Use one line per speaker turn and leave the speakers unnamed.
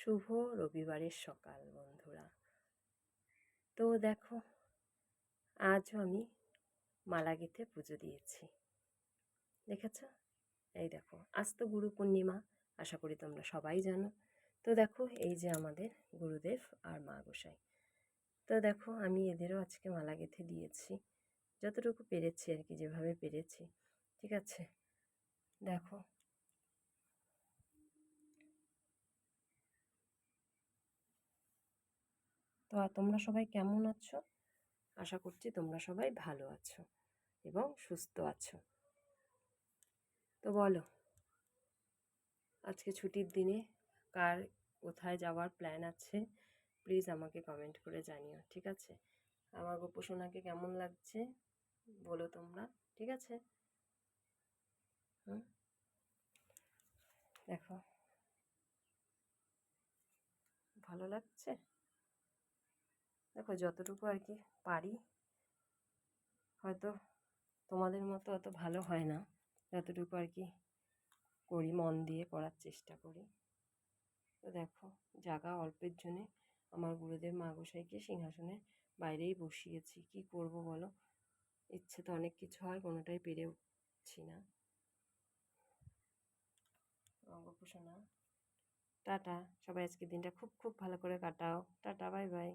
শুভ রবিবারের সকাল, বন্ধুরা। তো দেখো, আজও আমি মালা গেঁথে পুজো দিয়েছি। দেখেছ? এই দেখো আজ তো গুরু পূর্ণিমা, আশা করি তোমরা সবাই জানো। তো দেখো, এই যে আমাদের গুরুদেব আর মা গোসাই। তো দেখো, আমি এদেরও আজকে মালা গেঁথে দিয়েছি। যতটুকু পেরেছি আর কি, যেভাবে পেরেছি। ঠিক আছে? দেখো তো তোমরা সবাই কেমন আছো? আশা করছি তোমরা সবাই ভালো আছো এবং সুস্থ আছো। তো বলো, আজকে ছুটির দিনে কার কোথায় যাওয়ার প্ল্যান আছে? প্লিজ আমাকে কমেন্ট করে জানিও, ঠিক আছে? আমার গোপোষণাকে কেমন লাগছে? বলো তোমরা, ঠিক আছে? হুম? দেখো। ভালো লাগছে? দেখো, যতটুকু আর কি পারি, হয়তো তোমাদের মতো অত ভালো হয় না। যতটুকু আর কি করি, মন দিয়ে করার চেষ্টা করি। তো দেখো জায়গা অল্পের জন্যে আমার গুরুদেব মা গোসাইকে সিংহাসনে বাইরেই বসিয়েছি। কি করব বলো? ইচ্ছে তো অনেক কিছু হয়, কোনোটাই পেরে উঠছি না। অঙ্গপোষণা টাটা। সবাই আজকের দিনটা খুব খুব ভালো করে কাটাও। Tata, bye bye.